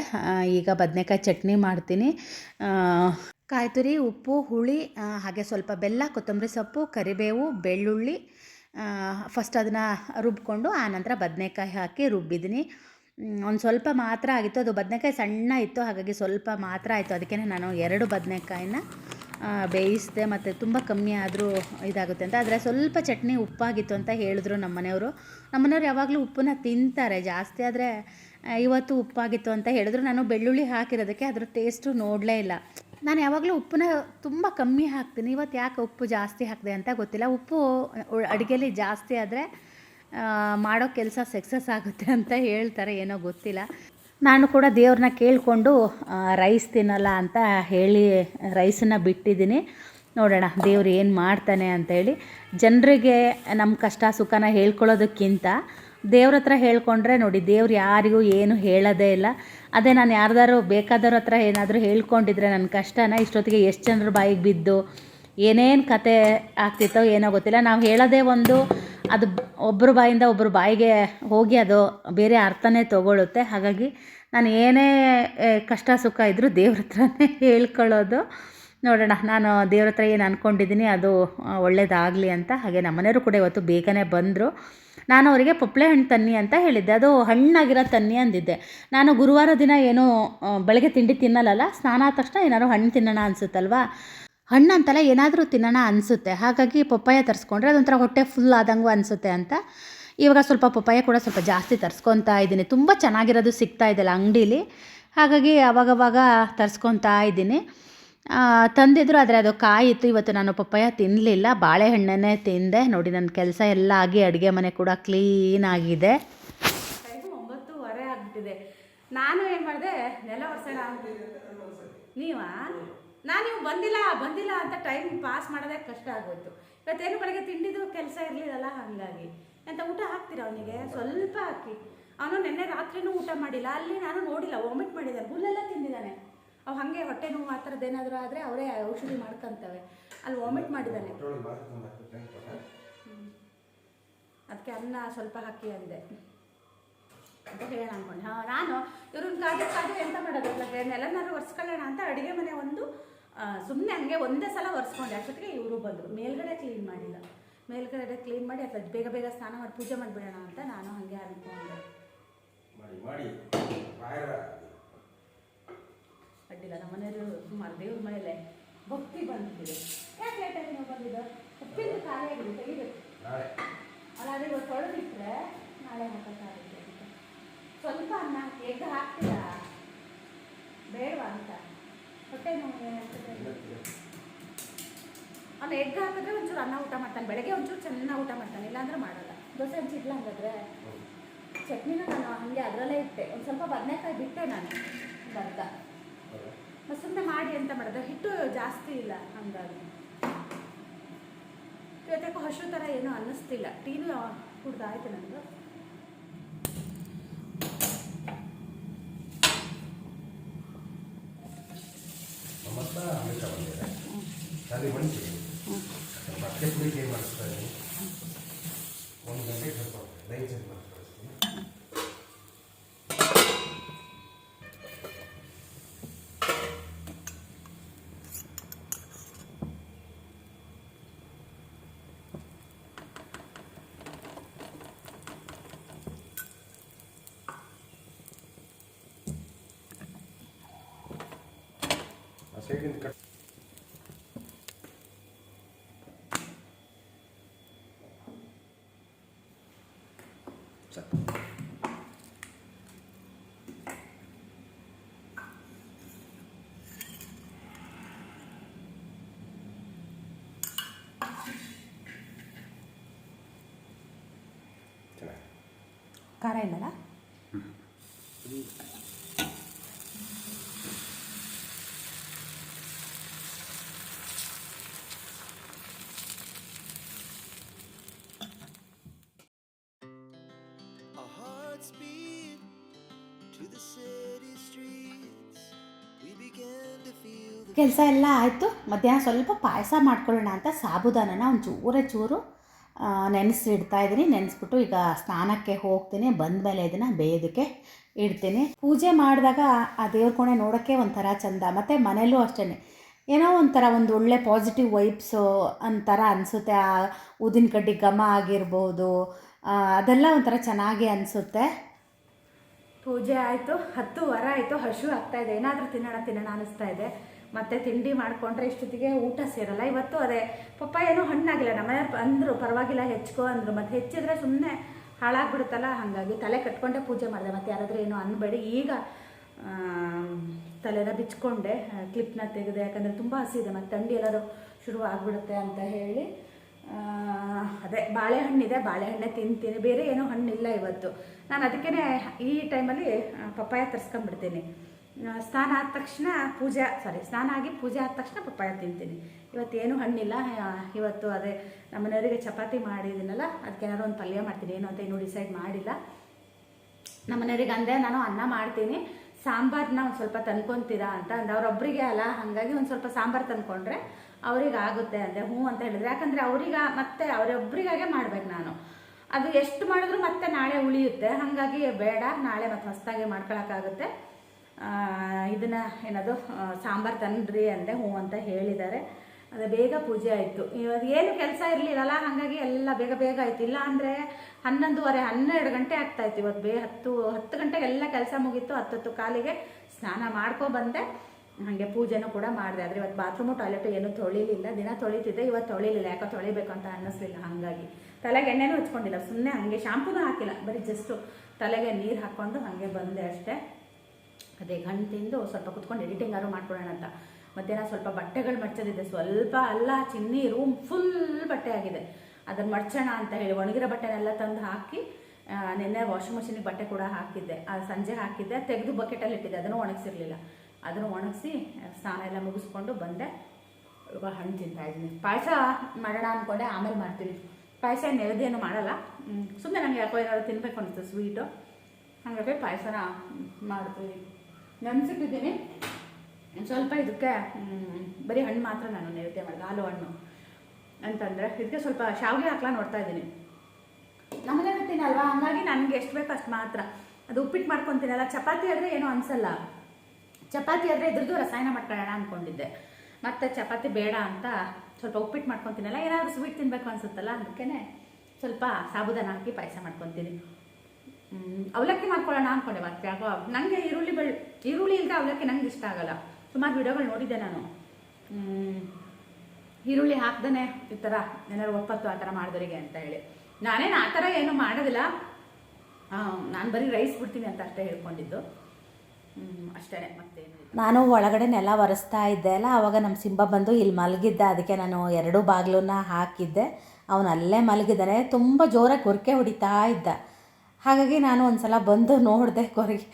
ಈಗ ಬದನೆಕಾಯಿ ಚಟ್ನಿ ಮಾಡ್ತೀನಿ. ಕಾಯ್ತುರಿ ಕಾಯಿ ತುರಿ ಉಪ್ಪು, ಹುಳಿ ಹಾಗೆ ಸ್ವಲ್ಪ ಬೆಲ್ಲ, ಕೊತ್ತಂಬರಿ ಸೊಪ್ಪು, ಕರಿಬೇವು, ಬೆಳ್ಳುಳ್ಳಿ ಫಸ್ಟ್ ಅದನ್ನು ರುಬ್ಕೊಂಡು ಆನಂತರ ಬದನೆಕಾಯಿ ಹಾಕಿ ರುಬ್ಬಿದ್ದೀನಿ. ಒಂದು ಸ್ವಲ್ಪ ಮಾತ್ರ ಆಗಿತ್ತು. ಅದು ಬದನೆಕಾಯಿ ಸಣ್ಣ ಇತ್ತು, ಹಾಗಾಗಿ ಸ್ವಲ್ಪ ಮಾತ್ರ ಆಯಿತು. ಅದಕ್ಕೆ ನಾನು ಎರಡು ಬದನೆಕಾಯಿನ ಬೇಯಿಸಿದೆ ಮತ್ತು ತುಂಬ ಕಮ್ಮಿ ಆದರೂ ಇದಾಗುತ್ತೆ ಅಂತ. ಆದರೆ ಸ್ವಲ್ಪ ಚಟ್ನಿ ಉಪ್ಪಾಗಿತ್ತು ಅಂತ ಹೇಳಿದ್ರು ನಮ್ಮ ಮನೆಯವರು. ನಮ್ಮ ಮನೆಯವ್ರು ಯಾವಾಗಲೂ ಉಪ್ಪನ್ನ ತಿಂತಾರೆ, ಜಾಸ್ತಿ ಆದರೆ ಇವತ್ತು ಉಪ್ಪಾಗಿತ್ತು ಅಂತ ಹೇಳಿದ್ರು. ನಾನು ಬೆಳ್ಳುಳ್ಳಿ ಹಾಕಿರೋದಕ್ಕೆ ಅದರ ಟೇಸ್ಟು ನೋಡಲೇ ಇಲ್ಲ. ನಾನು ಯಾವಾಗಲೂ ಉಪ್ಪನ್ನ ತುಂಬ ಕಮ್ಮಿ ಹಾಕ್ತೀನಿ. ಇವತ್ತು ಯಾಕೆ ಉಪ್ಪು ಜಾಸ್ತಿ ಹಾಕಿದೆ ಅಂತ ಗೊತ್ತಿಲ್ಲ. ಉಪ್ಪು ಅಡುಗೆಲಿ ಜಾಸ್ತಿ ಆದರೆ ಮಾಡೋ ಕೆಲಸ ಸಕ್ಸಸ್ ಆಗುತ್ತೆ ಅಂತ ಹೇಳ್ತಾರೆ, ಏನೋ ಗೊತ್ತಿಲ್ಲ. ನಾನು ಕೂಡ ದೇವ್ರನ್ನ ಕೇಳಿಕೊಂಡು ರೈಸ್ ತಿನ್ನಲ್ಲ ಅಂತ ಹೇಳಿ ರೈಸನ್ನು ಬಿಟ್ಟಿದ್ದೀನಿ. ನೋಡೋಣ ದೇವ್ರು ಏನು ಮಾಡ್ತಾನೆ ಅಂತೇಳಿ. ಜನರಿಗೆ ನಮ್ಮ ಕಷ್ಟ ಸುಖನ ಹೇಳ್ಕೊಳ್ಳೋದಕ್ಕಿಂತ ದೇವ್ರ ಹತ್ರ ಹೇಳ್ಕೊಂಡ್ರೆ ನೋಡಿ, ದೇವ್ರು ಯಾರಿಗೂ ಏನು ಹೇಳೋದೇ ಇಲ್ಲ. ಅದೇ ನಾನು ಯಾರ್ದಾರು ಬೇಕಾದವ್ರ ಹತ್ರ ಏನಾದರೂ ಹೇಳ್ಕೊಂಡಿದ್ರೆ ನನ್ನ ಕಷ್ಟನ ಇಷ್ಟೊತ್ತಿಗೆ ಎಷ್ಟು ಜನರ ಬಾಯಿಗೆ ಬಿದ್ದು ಏನೇನು ಕತೆ ಆಗ್ತಿತ್ತೋ ಏನೋ ಗೊತ್ತಿಲ್ಲ. ನಾವು ಹೇಳೋದೇ ಒಂದು ಅದು ಒಬ್ಬರ ಬಾಯಿಂದ ಒಬ್ಬರ ಬಾಯಿಗೆ ಹೋಗಿ ಅದು ಬೇರೆ ಅರ್ಥನೇ ತಗೊಳ್ಳುತ್ತೆ ಹಾಗಾಗಿ ನಾನು ಏನೇ ಕಷ್ಟ ಸುಖ ಇದ್ದರೂ ದೇವ್ರ ಹತ್ರನೇ ಹೇಳ್ಕೊಳ್ಳೋದು. ನೋಡೋಣ, ನಾನು ದೇವ್ರ ಹತ್ರ ಏನು ಅಂದ್ಕೊಂಡಿದ್ದೀನಿ ಅದು ಒಳ್ಳೇದಾಗಲಿ ಅಂತ. ಹಾಗೆ ನಮ್ಮನೆಯವರು ಕೂಡ ಇವತ್ತು ಬೇಗನೆ ಬಂದರು. ನಾನು ಅವರಿಗೆ ಪಪ್ಪಳೆ ಹಣ್ಣು ತನ್ನಿ ಅಂತ ಹೇಳಿದ್ದೆ. ಅದು ಹಣ್ಣಾಗಿರೋ ತನ್ನಿ ಅಂದಿದ್ದೆ. ನಾನು ಗುರುವಾರ ದಿನ ಏನು ಬೆಳಗ್ಗೆ ತಿಂಡಿ ತಿನ್ನಲ್ಲಲ್ಲ ಸ್ನಾನ ಆದ ತಕ್ಷಣ ಏನಾದ್ರು ಹಣ್ಣು ತಿನ್ನೋಣ ಅನಿಸುತ್ತಲ್ವಾ? ಹಣ್ಣು ಏನಾದರೂ ತಿನ್ನೋಣ ಅನಿಸುತ್ತೆ. ಹಾಗಾಗಿ ಪಪ್ಪಾಯ ತರಿಸ್ಕೊಂಡ್ರೆ ಅದೊಂಥರ ಹೊಟ್ಟೆ ಫುಲ್ ಆದಂಗೂ ಅನಿಸುತ್ತೆ ಅಂತ. ಇವಾಗ ಸ್ವಲ್ಪ ಪಪ್ಪಾಯ ಕೂಡ ಸ್ವಲ್ಪ ಜಾಸ್ತಿ ತರಿಸ್ಕೊತಾ ಇದ್ದೀನಿ. ತುಂಬ ಚೆನ್ನಾಗಿರೋದು ಸಿಗ್ತಾ ಇದೆಯಲ್ಲ ಅಂಗಡೀಲಿ. ಹಾಗಾಗಿ ಅವಾಗವಾಗ ತರಿಸ್ಕೊತಾ ಇದ್ದೀನಿ. ತಂದಿದ್ರು ಆದರೆ ಅದು ಕಾಯಿತ್ತು ಇವತ್ತು ನಾನು ಪಪ್ಪಾಯ ತಿನ್ನಲಿಲ್ಲ ಬಾಳೆಹಣ್ಣನ್ನೇ ತಿಂದೆ. ನೋಡಿ, ನನ್ನ ಕೆಲಸ ಎಲ್ಲ ಆಗಿ ಅಡುಗೆ ಮನೆ ಕೂಡ ಕ್ಲೀನ್ ಆಗಿದೆ. ಒಂಬತ್ತುವರೆ ಆಗ್ಬಿಟ್ಟಿದೆ. ನಾನು ಏನು ಮಾಡಿದೆ, ನೆಲ ಒರೆಸೋಣ ನೀವಾ? ನಾನು ನೀವು ಬಂದಿಲ್ಲ ಬಂದಿಲ್ಲ ಅಂತ ಟೈಮ್ ಪಾಸ್ ಮಾಡೋದೇ ಕಷ್ಟ ಆಗೋಯ್ತು. ಇವತ್ತೇನು ಬೆಳಗ್ಗೆ ತಿಂಡಿದು ಕೆಲಸ ಇರಲಿಲ್ಲಲ್ಲ ಹಾಗಾಗಿ. ಎಂತ ಊಟ ಹಾಕ್ತೀರಾ ಅವನಿಗೆ? ಸ್ವಲ್ಪ ಹಾಕಿ. ಅವನು ನಿನ್ನೆ ರಾತ್ರಿನೂ ಊಟ ಮಾಡಿಲ್ಲ ಅಲ್ಲಿ ನಾನು ನೋಡಿಲ್ಲ ವಾಮಿಟ್ ಮಾಡಿದ್ದಾನೆ ಹುಲ್ಲೆಲ್ಲ ತಿಂದಿದ್ದಾನೆ. ಅವು ಹಾಗೆ ಹೊಟ್ಟೆ ನೋವು ಆ ಥರದ್ದು ಏನಾದರೂ ಆದರೆ ಅವರೇ ಔಷಧಿ ಮಾಡ್ಕೊಂತವೆ. ಅಲ್ಲಿ ವಾಮಿಟ್ ಮಾಡಿದ್ದಾನೆ. ಅದಕ್ಕೆ ಅನ್ನ ಸ್ವಲ್ಪ ಹಾಕಿ ಅಂದೆ. ಅಂತ ಹೇಳೋಣ ಅನ್ಕೊಂಡೆ ಹಾಂ ನಾನು ಇವ್ರನ್ನ ಕಾದು ಕಾದು ಎಂತ ಮಾಡೋದು? ನೆಲನಾದ್ರು ಒರೆಸ್ಕೊಳ್ಳೋಣ ಅಂತ ಅಡುಗೆ ಮನೆ ಒಂದು ಸುಮ್ಮನೆ ಹಂಗೆ ಒಂದೇ ಸಲ ಒರೆಸ್ಕೊಂಡೆ. ಅಷ್ಟೊತ್ತಿಗೆ ಇವರು ಬಂದರು. ಮೇಲ್ಗಡೆ ಕ್ಲೀನ್ ಮಾಡಿಲ್ಲ. ಮೇಲ್ಗಡೆ ಕ್ಲೀನ್ ಮಾಡಿ ಅಥವಾ ಬೇಗ ಬೇಗ ಸ್ನಾನ ಮಾಡಿ ಪೂಜೆ ಮಾಡಿಬಿಡೋಣ ಅಂತ ನಾನು ಹಂಗೆ ಅನ್ಕೊಂಡೆ. ಅಡ್ಡಿಲ್ಲ. ನಮ್ಮ ಮನೆಯವರು ಸುಮಾರು ದೇವ್ರ ಮೇಲೆ ಭಕ್ತಿ ಬಂದಿದೆ. ಯಾಕೆ ಲೇಟಾಗಿ ನೀವು ಬಂದಿದ್ದು? ಉಪ್ಪಿಂದು ಖಾಲಿ ಆಗಿದೆ ತೆಗಿಬೇಕು. ಅಲ್ಲ ಅದೇ ಇವತ್ತು ತೊಳೆದಿಟ್ರೆ ನಾಳೆ ಹಾಕೋಕ್ಕಾಗುತ್ತೆ. ಸ್ವಲ್ಪ ಅನ್ನ ಎಗ್ ಹಾಕ್ತೀರಾ? ಬೇಡವಾ ಅಂತ. ಹೊಟ್ಟೆ ನೋವು ಏನಾಗ್ತದೆ ಅವ್ನು ಎಗ್ ಹಾಕಿದ್ರೆ ಒಂಚೂರು ಅನ್ನ ಊಟ ಮಾಡ್ತಾನೆ. ಬೆಳಗ್ಗೆ ಒಂಚೂರು ಚೆನ್ನಾಗಿ ಊಟ ಮಾಡ್ತಾನೆ. ಇಲ್ಲಾಂದ್ರೆ ಮಾಡಲ್ಲ. ದೋಸೆ ಹಂಚಿಡ್ಲ ಹಂಗಾದ್ರೆ? ಚಟ್ನಿನ ನಾನು ಹಂಗೆ ಅದರಲ್ಲೇ ಇಟ್ಟೆ. ಒಂದು ಸ್ವಲ್ಪ ಬದನೆಕಾಯಿ ಬಿಟ್ಟೆ ನಾನು. ಅರ್ಧ ಸುಮ್ಮನೆ ಮಾಡಿ ಅಂತ ಮಾಡೋದು. ಹಿಟ್ಟು ಜಾಸ್ತಿ ಇಲ್ಲ ಹಂಗಾಗಿ. ಇವತ್ತಕ್ಕೆ ಹಸು ಥರ ಏನೂ ಅನ್ನಿಸ್ತಿಲ್ಲ. ಟೀನು ಕುಡ್ದಾಯ್ತು ನನಗೆ ಅಲ್ಲಿ ಮನುಷ್ಯ ಮತ್ತೆ ಕುಡಿಗೆ ಏನು ಮಾಡಿಸ್ತಾರೆ ಒಂದು ಗಂಟೆಗೆ ಸ್ವಲ್ಪ ಲೈನ್ ಚೆಕ್ ಮಾಡಿ ಕಳಿಸ್ತೀನಿ ಆ ಸೈಡಿಂದ ಕಟ್ ಚೆನ್ನಾಗಿ ಖಾರ ಇಲ್ಲಲ್ಲ Our hearts beat to the city streets. We began to feel ಇಲ್ಲಲ್ಲ ಕೆಲಸ ಎಲ್ಲ ಆಯಿತು. ಮಧ್ಯಾಹ್ನ ಸ್ವಲ್ಪ ಪಾಯಸ ಮಾಡ್ಕೊಳ್ಳೋಣ ಅಂತ ಸಾಬುದಾನನ ಒಂದು ಚೂರೇ ಚೂರು ನೆನೆಸಿಡ್ತಾ ಇದ್ದೀನಿ. ನೆನೆಸ್ಬಿಟ್ಟು ಈಗ ಸ್ನಾನಕ್ಕೆ ಹೋಗ್ತೀನಿ. ಬಂದಮೇಲೆ ಇದನ್ನು ಬೇಯೋದಕ್ಕೆ ಇಡ್ತೀನಿ. ಪೂಜೆ ಮಾಡಿದಾಗ ಆ ದೇವ್ರ ಕೋಣೆ ನೋಡೋಕ್ಕೆ ಒಂಥರ ಚಂದ. ಮತ್ತು ಮನೇಲೂ ಅಷ್ಟೇ ಏನೋ ಒಂಥರ ಒಂದು ಒಳ್ಳೆ ಪಾಸಿಟಿವ್ ವೈಬ್ಸು ಅಂತರ ಅನಿಸುತ್ತೆ. ಆ ಊದಿನ ಕಡ್ಡಿ ಘಮ ಆಗಿರ್ಬೋದು. ಅದೆಲ್ಲ ಒಂಥರ ಚೆನ್ನಾಗಿ ಅನಿಸುತ್ತೆ. ಪೂಜೆ ಆಯಿತು. ಹತ್ತು ವಾರ ಆಯಿತು ಹಸು ಆಗ್ತಾಯಿದೆ ಏನಾದರೂ ತಿನ್ನೋಣ ತಿನ್ನೋಣ ಅನಿಸ್ತಾ ಇದೆ. ಮತ್ತೆ ತಿಂಡಿ ಮಾಡಿಕೊಂಡ್ರೆ ಇಷ್ಟೊತ್ತಿಗೆ ಊಟ ಸೇರಲ್ಲ. ಇವತ್ತು ಅದೇ, ಪಪ್ಪ ಏನೂ ಹಣ್ಣಾಗಿಲ್ಲ, ನಮ್ಮ ಅಂದರು, ಪರವಾಗಿಲ್ಲ, ಹೆಚ್ಕೋ ಅಂದರು. ಮತ್ತು ಹೆಚ್ಚಿದ್ರೆ ಸುಮ್ಮನೆ ಹಾಳಾಗ್ಬಿಡುತ್ತಲ್ಲ, ಹಾಗಾಗಿ ತಲೆ ಕಟ್ಕೊಂಡೆ ಪೂಜೆ ಮಾಡಿದೆ. ಮತ್ತು ಯಾರಾದರೂ ಏನೋ ಅನ್ಬೇಡಿ. ಈಗ ತಲೆನ ಬಿಚ್ಕೊಂಡೆ ಕ್ಲಿಪ್ನ ತೆಗೆದೆ. ಯಾಕಂದರೆ ತುಂಬ ಹಸಿದೆ ಮತ್ತು ಥಂಡಿ ಎಲ್ಲರೂ ಶುರು ಆಗಿಬಿಡುತ್ತೆ ಅಂತ ಹೇಳಿ ಅದೇ, ಬಾಳೆಹಣ್ಣಿದೆ. ಬಾಳೆಹಣ್ಣೆ ತಿಂತೀನಿ. ಬೇರೆ ಏನೋ ಹಣ್ಣಿಲ್ಲ ಇವತ್ತು. ನಾನು ಅದಕ್ಕೇ ಈ ಟೈಮಲ್ಲಿ ಪಪ್ಪಾಯ ತರಿಸ್ಕೊಂಡ್ಬಿಡ್ತೀನಿ. ಸ್ನಾನ ಆದ ತಕ್ಷಣ ಪೂಜೆ ಸಾರಿ ಸ್ನಾನ ಆಗಿ ಪೂಜೆ ಆದ ತಕ್ಷಣ ಪಪ್ಪಾಯ ತಿಂತೀನಿ. ಇವತ್ತೇನು ಹಣ್ಣಿಲ್ಲ ಇವತ್ತು ಅದೇ ನಮ್ಮ ಮನೆಯವರಿಗೆ ಚಪಾತಿ ಮಾಡಿದ್ದೀನಲ್ಲ ಅದಕ್ಕೆ ಏನಾದ್ರು ಒಂದು ಪಲ್ಯ ಮಾಡ್ತೀನಿ, ಏನು ಅಂತ ಇನ್ನೂ ಡಿಸೈಡ್ ಮಾಡಿಲ್ಲ. ನಮ್ಮ ಮನೆಯವ್ರಿಗೆ ಅಂದೆ, ನಾನು ಅನ್ನ ಮಾಡ್ತೀನಿ ಸಾಂಬಾರನ್ನ ಒಂದು ಸ್ವಲ್ಪ ತಂದ್ಕೊತೀರಾ ಅಂತ ಅಂದೆ. ಅವ್ರೊಬ್ಬರಿಗೆ ಅಲ್ಲ, ಹಾಗಾಗಿ ಒಂದು ಸ್ವಲ್ಪ ಸಾಂಬಾರು ತಂದ್ಕೊಂಡ್ರೆ ಅವ್ರಿಗೆ ಆಗುತ್ತೆ ಅಂದೆ, ಹ್ಞೂ ಅಂತ ಹೇಳಿದ್ರೆ. ಯಾಕಂದರೆ ಅವ್ರಿಗೆ ಮತ್ತೆ ಅವರೊಬ್ಬರಿಗಾಗೆ ಮಾಡ್ಬೇಕು ನಾನು. ಅದು ಎಷ್ಟು ಮಾಡಿದ್ರು ಮತ್ತೆ ನಾಳೆ ಉಳಿಯುತ್ತೆ. ಹಾಗಾಗಿ ಬೇಡ, ನಾಳೆ ಮತ್ತೆ ಹೊಸದಾಗಿ ಮಾಡ್ಕೊಳಕ್ಕಾಗುತ್ತೆ. ಇದನ್ನು ಏನದು ಸಾಂಬಾರು ತನ್ರಿ ಅಂದೆ ಹ್ಞೂ ಅಂತ ಹೇಳಿದ್ದಾರೆ. ಅದು ಬೇಗ ಪೂಜೆ ಆಯಿತು. ಇವಾಗ ಏನು ಕೆಲಸ ಇರಲಿಲ್ಲಲ್ಲ, ಹಾಗಾಗಿ ಎಲ್ಲ ಬೇಗ ಬೇಗ ಆಯ್ತು. ಇಲ್ಲ ಅಂದರೆ ಹನ್ನೊಂದುವರೆ, ಹನ್ನೆರಡು ಗಂಟೆ ಆಗ್ತಾಯಿತ್ತು ಇವತ್ತು ಬೇ, ಹತ್ತು ಹತ್ತು ಗಂಟೆಗೆ ಎಲ್ಲ ಕೆಲಸ ಮುಗೀತು. ಹತ್ತತ್ತು ಕಾಲಿಗೆ ಸ್ನಾನ ಮಾಡ್ಕೊ ಬಂದೆ. ಹಾಗೆ ಪೂಜೆನೂ ಕೂಡ ಮಾಡಿದೆ. ಆದರೆ ಇವತ್ತು ಬಾತ್ರೂಮು, ಟಾಯ್ಲೆಟು ಏನೂ ತೊಳಿಲಿಲ್ಲ. ದಿನ ತೊಳಿತಿದ್ದೆ. ಇವತ್ತು ತೊಳಿಲಿಲ್ಲ. ಯಾಕೋ ತೊಳಿಬೇಕು ಅಂತ ಅನ್ನಿಸ್ಲಿಲ್ಲ ಹಾಗಾಗಿ. ತಲೆಗೆ ಎಣ್ಣೆನೂ ಹಚ್ಕೊಂಡಿಲ್ಲ. ಸುಮ್ಮನೆ ಹಾಗೆ ಶಾಂಪೂನೂ ಹಾಕಿಲ್ಲ. ಬರೀ ಜಸ್ಟು ತಲೆಗೆ ನೀರು ಹಾಕ್ಕೊಂಡು ಹಾಗೆ ಬಂದೆ ಅಷ್ಟೇ. ಅದೇ ಗಂಟು ತಿಂದು ಸ್ವಲ್ಪ ಕುತ್ಕೊಂಡು ಎಡಿಟಿಂಗ್ ಆದರೂ ಮಾಡ್ಕೊಳ್ಳೋಣ ಅಂತ. ಮಧ್ಯಾಹ್ನ ಸ್ವಲ್ಪ ಬಟ್ಟೆಗಳು ಮಡ್ಚೋದಿದೆ. ಸ್ವಲ್ಪ ಅಲ್ಲ, ಚಿನ್ನಿ ರೂಮ್ ಫುಲ್ ಬಟ್ಟೆ ಆಗಿದೆ. ಅದನ್ನು ಮಡ್ಚೋಣ ಅಂತ ಹೇಳಿ ಒಣಗಿರೋ ಬಟ್ಟೆನೆಲ್ಲ ತಂದು ಹಾಕಿ ನಿನ್ನೆ ವಾಷಿಂಗ್ ಮಿಷಿನಿಗೆ ಬಟ್ಟೆ ಕೂಡ ಹಾಕಿದ್ದೆ. ಸಂಜೆ ಹಾಕಿದ್ದೆ. ತೆಗೆದು ಬಕೆಟಲ್ಲಿ ಇಟ್ಟಿದ್ದೆ. ಅದನ್ನು ಒಣಗಿಸಿರ್ಲಿಲ್ಲ. ಅದನ್ನು ಒಣಗಿಸಿ, ಸ್ನಾನ ಎಲ್ಲ ಮುಗಿಸ್ಕೊಂಡು ಬಂದೆ. ಇವಾಗ ಹಣ್ಣು ತಿಂತಾ ಇದ್ದೀನಿ. ಪಾಯಸ ಮಾಡೋಣ ಅಂದ್ಕೊಂಡೆ ಆಮೇಲೆ ಮಾಡ್ತೀನಿ. ಪಾಯಸ ನೆರದೇನು ಮಾಡಲ್ಲ. ಸುಮ್ಮನೆ ನನಗೆ ಯಾಕೋ ಏನಾದ್ರು ತಿನ್ಬೇಕು ಅನಿಸ್ತು ಸ್ವೀಟು ಹಾಗಾಗಿ ಪಾಯಸನ ಮಾಡ್ತೀನಿ. ನೆನೆಸಿಟ್ಟಿದ್ದೀನಿ. ಸ್ವಲ್ಪ ಇದಕ್ಕೆ ಬರೀ ಹಣ್ಣು ಮಾತ್ರ ನಾನು ನೈವೇದ್ಯ ಮಾಡಿದೆ, ಹಾಲು ಹಣ್ಣು ಅಂತಂದರೆ. ಇದಕ್ಕೆ ಸ್ವಲ್ಪ ಶಾವಿಗೆ ಹಾಕ್ಲಾ ನೋಡ್ತಾ ಇದ್ದೀನಿ. ನಮಗೆ ಬಿಡ್ತೀನಲ್ವಾ ಹಂಗಾಗಿ ನನಗೆ ಎಷ್ಟು ಬೇಕು ಅಷ್ಟು ಮಾತ್ರ. ಅದು ಉಪ್ಪಿಟ್ಟು ಮಾಡ್ಕೊತೀನಲ್ಲ, ಚಪಾತಿ ಆದರೆ ಏನೂ ಅನಿಸಲ್ಲ. ಚಪಾತಿ ಆದರೆ ಇದ್ರದ್ದು ರಸಾಯನ ಮಾಡ್ಕೊಳ್ಳೋಣ ಅಂದ್ಕೊಂಡಿದ್ದೆ ಮತ್ತು ಚಪಾತಿ ಬೇಡ ಅಂತ ಸ್ವಲ್ಪ ಉಪ್ಪಿಟ್ಟು ಮಾಡ್ಕೊತೀನಲ್ಲ, ಏನಾದರೂ ಸ್ವೀಟ್ ತಿನ್ನಬೇಕು ಅನ್ಸುತ್ತಲ್ಲ ಅದಕ್ಕೇ ಸ್ವಲ್ಪ ಸಾಬುದಾನ ಹಾಕಿ ಪಾಯಸ ಮಾಡ್ಕೊತೀನಿ. ಅವಲಕ್ಕಿ ಮಾಡ್ಕೊಳ್ಳೋಣ ಅಂದ್ಕೊಂಡೆ ಮತ್ತೆ, ಯಾಕೋ ನನಗೆ ಈರುಳ್ಳಿ ಬೆಳ್, ಈರುಳ್ಳಿ ಇಲ್ಲದೆ ಅವಲಕ್ಕಿ ನಂಗೆ ಇಷ್ಟ ಆಗಲ್ಲ. ಸುಮಾರು ವಿಡಿಯೋಗಳು ನೋಡಿದ್ದೆ ನಾನು. ಈರುಳ್ಳಿ ಹಾಕ್ದೇ ಈ ಥರ ಏನಾದ್ರು ಒಪ್ಪತ್ತು ಆ ಥರ ಮಾಡಿದವರಿಗೆ ಅಂತ ಹೇಳಿ. ನಾನೇನು ಆ ಥರ ಏನು ಮಾಡೋದಿಲ್ಲ. ನಾನು ಬರೀ ರೈಸ್ ಬಿಡ್ತೀನಿ ಅಂತ ಅಷ್ಟೇ ಹೇಳ್ಕೊಂಡಿದ್ದು. ಅಷ್ಟೇ ಮತ್ತೆ. ನಾನು ಒಳಗಡೆ ನೆಲ ಒರೆಸ್ತಾ ಇದ್ದೆ ಅಲ್ಲ, ಅವಾಗ ನಮ್ಮ ಸಿಂಬ ಬಂದು ಇಲ್ಲಿ ಮಲಗಿದ್ದ, ಅದಕ್ಕೆ ನಾನು ಎರಡೂ ಬಾಗಿಲನ್ನ ಹಾಕಿದ್ದೆ. ಅವನು ಅಲ್ಲೇ ಮಲಗಿದ್ದಾನೆ, ತುಂಬ ಜೋರಾಗಿ ಕೊರಕೆ ಹೊಡಿತಾ ಇದ್ದ. ಹಾಗಾಗಿ ನಾನು ಒಂದು ಸಲ ಬಂದು ನೋಡಿದೆ ಕೊರಗೆ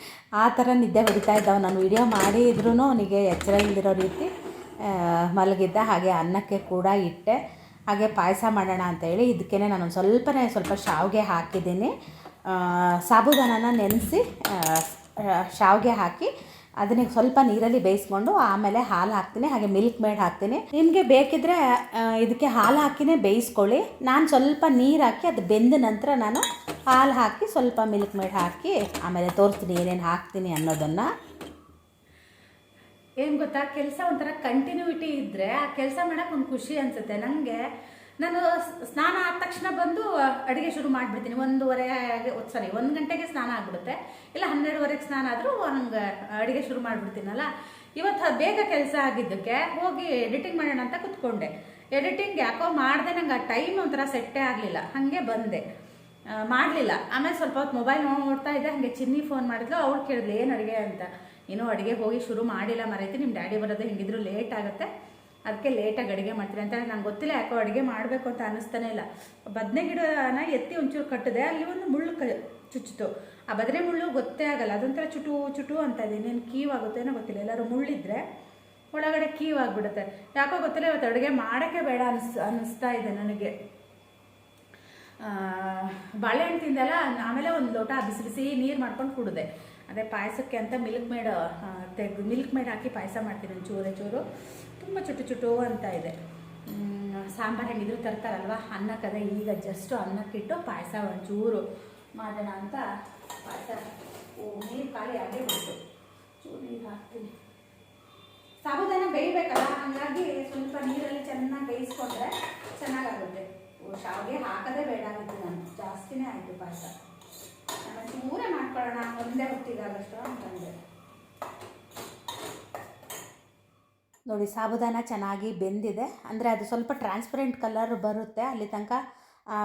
ಆ ಥರ ನಿದ್ದೆ ಹೊಡಿತಾ ಇದ್ದಾವೆ ನಾನು. ವಿಡಿಯೋ ಮಾಡಿದ್ರೂ ಅವನಿಗೆ ಎಚ್ಚರ ಇಲ್ದಿರೋ ರೀತಿ ಮಲಗಿದ್ದೆ. ಹಾಗೆ ಅನ್ನಕ್ಕೆ ಕೂಡ ಇಟ್ಟೆ. ಹಾಗೆ ಪಾಯಸ ಮಾಡೋಣ ಅಂತೇಳಿ ಇದಕ್ಕೇ ನಾನು ಸ್ವಲ್ಪನೇ ಸ್ವಲ್ಪ ಶಾವಿಗೆ ಹಾಕಿದ್ದೀನಿ. ಸಾಬುದಾನನ ನೆನೆಸಿ ಶಾವಿಗೆ ಹಾಕಿ ಅದನ್ನ ಸ್ವಲ್ಪ ನೀರಲ್ಲಿ ಬೇಯಿಸ್ಕೊಂಡು ಆಮೇಲೆ ಹಾಲು ಹಾಕ್ತೀನಿ. ಹಾಗೆ ಮಿಲ್ಕ್ ಮೇಡ್ ಹಾಕ್ತೀನಿ. ನಿಮಗೆ ಬೇಕಿದ್ರೆ ಇದಕ್ಕೆ ಹಾಲು ಹಾಕಿನೇ ಬೇಯಿಸ್ಕೊಳ್ಳಿ. ನಾನು ಸ್ವಲ್ಪ ನೀರು ಹಾಕಿ ಅದು ಬೆಂದ ನಂತರ ನಾನು ಹಾಲು ಹಾಕಿ ಸ್ವಲ್ಪ ಮಿಲ್ಕ್ ಮೇಡ್ ಹಾಕಿ ಆಮೇಲೆ ತೋರಿಸ್ತೀನಿ ಏನೇನು ಹಾಕ್ತೀನಿ ಅನ್ನೋದನ್ನು. ಏನು ಗೊತ್ತಾ, ಕೆಲಸ ಒಂಥರ ಕಂಟಿನ್ಯೂಟಿ ಇದ್ದರೆ ಆ ಕೆಲಸ ಮಾಡೋಕೆ ಒಂದು ಖುಷಿ ಅನಿಸುತ್ತೆ. ನನಗೆ ನಾನು ಸ್ನಾನ ಆದ ತಕ್ಷಣ ಬಂದು ಅಡುಗೆ ಶುರು ಮಾಡಿಬಿಡ್ತೀನಿ. ಒಂದೂವರೆ ಸಾರಿ ಒಂದು ಗಂಟೆಗೆ ಸ್ನಾನ ಆಗಿಬಿಡುತ್ತೆ. ಇಲ್ಲ ಹನ್ನೆರಡುವರೆಗೆ ಸ್ನಾನ ಆದರೂ ನಂಗೆ ಅಡುಗೆ ಶುರು ಮಾಡಿಬಿಡ್ತೀನಲ್ಲ. ಇವತ್ತು ಬೇಗ ಕೆಲಸ ಆಗಿದ್ದಕ್ಕೆ ಹೋಗಿ ಎಡಿಟಿಂಗ್ ಮಾಡೋಣ ಅಂತ ಕುತ್ಕೊಂಡೆ. ಎಡಿಟಿಂಗ್ ಯಾಕೋ ಮಾಡಿದೆ ನಂಗೆ ಆ ಟೈಮ್ ಒಂಥರ ಸೆಟ್ಟೇ ಆಗಲಿಲ್ಲ. ಹಾಗೆ ಬಂದೆ. ಮಾಡಲಿಲ್ಲ. ಆಮೇಲೆ ಸ್ವಲ್ಪ ಹೊತ್ತು ಮೊಬೈಲ್ ನೋಡ್ತಾ ಇದ್ದೆ, ಹಾಗೆ ಚಿನ್ನಿ ಫೋನ್ ಮಾಡಿದ್ಲು. ಅವ್ರು ಕೇಳಿದ್ಲು, ಏನು ಅಡುಗೆ ಅಂತ? ಏನೋ ಅಡುಗೆ ಹೋಗಿ ಶುರು ಮಾಡಿಲ್ಲ ಮರೈತಿ ನಿಮ್ಮ ಡ್ಯಾಡಿ ಬರೋದು ಹೆಂಗಿದ್ರು ಲೇಟ್ ಆಗುತ್ತೆ. ಅದಕ್ಕೆ ಲೇಟಾಗಿ ಅಡುಗೆ ಮಾಡ್ತೀನಿ ಅಂತ ನಂಗೆ ಗೊತ್ತಿಲ್ಲ ಯಾಕೋ ಅಡುಗೆ ಮಾಡಬೇಕು ಅಂತ ಅನ್ನಿಸ್ತಾನೆ ಇಲ್ಲ. ಬದನೆ ಗಿಡನ ಎತ್ತಿ ಒಂಚೂರು ಕಟ್ಟಿದೆ, ಅಲ್ಲಿ ಒಂದು ಮುಳ್ಳು ಕ, ಚುಚ್ಚಿತು. ಆ ಬದನೆ ಮುಳ್ಳು ಗೊತ್ತೇ ಆಗಲ್ಲ, ಅದೊಂಥರ ಚುಟು ಚುಟು ಅಂತ ಇದೆ. ಇನ್ನೇನು ಕೀವಾಗುತ್ತೇನೋ ಗೊತ್ತಿಲ್ಲ. ಎಲ್ಲರೂ ಮುಳ್ಳಿದ್ರೆ ಒಳಗಡೆ ಕೀವಾಗ್ಬಿಡುತ್ತೆ ಯಾಕೋ ಗೊತ್ತಿಲ್ಲ, ಇವತ್ತು ಅಡುಗೆ ಮಾಡೋಕ್ಕೆ ಬೇಡ ಅನಿಸ್, ಅನ್ನಿಸ್ತಾ ಇದೆ ನನಗೆ. ಬಾಳೆಹಣ್ಣು ತಿಂದಲ್ಲ ಆಮೇಲೆ ಒಂದು ಲೋಟ ಬಿಸಿ ಬಿಸಿ ನೀರು ಮಾಡ್ಕೊಂಡು ಕುಡಿದೆ. ಅದೇ ಪಾಯಸಕ್ಕೆ ಅಂತ ಮಿಲ್ಕ್ ಮೇಡ್ ತೆಗೆದು ಮಿಲ್ಕ್ ಮೇಡ್ ಹಾಕಿ ಪಾಯಸ ಮಾಡ್ತೀನಿ ಒಂದು ಚೂರೆ ಚೂರು ತುಂಬ ಚುಟು ಚುಟು ಅಂತ ಇದೆ. ಸಾಂಬಾರು ಹೆಂಗಿದ್ರು ತರ್ತಾರಲ್ವ? ಅನ್ನಕ್ಕದೆ ಈಗ ಜಸ್ಟ್ ಅನ್ನಕ್ಕಿಟ್ಟು ಪಾಯಸ ಒಂಚೂರು ಮಾಡೋಣ ಅಂತ ಪಾಯಸ. ನೀರು ಖಾಲಿ ಆಗೇ ಬಿಟ್ಟು ಚೂರು ಹಾಕ್ತೀನಿ. ಸಾಬುದಾನ ಬೇಯಬೇಕಲ್ಲ? ಹಾಗಾಗಿ ಸ್ವಲ್ಪ ನೀರಲ್ಲಿ ಚೆನ್ನಾಗಿ ಬೇಯಿಸ್ಕೊಂಡ್ರೆ ಚೆನ್ನಾಗಾಗುತ್ತೆ. ಶಾವಿಗೆ ಹಾಕದೇ ಬೇಡ ಆಗಿತ್ತು ನಾನು. ಜಾಸ್ತಿನೇ ಆಯಿತು ಪಾಯಸ. ನಾನು ಚೂರೇ ಮಾಡ್ಕೊಳ್ಳೋಣ, ಒಂದೇ ಹೊತ್ತಿಗಾಗಷ್ಟು ಅಂತಂದೆ. ನೋಡಿ, ಸಾಬುದಾನ ಚೆನ್ನಾಗಿ ಬೆಂದಿದೆ. ಅಂದರೆ ಅದು ಸ್ವಲ್ಪ ಟ್ರಾನ್ಸ್ಪರೆಂಟ್ ಕಲರ್ ಬರುತ್ತೆ. ಅಲ್ಲಿ ತನಕ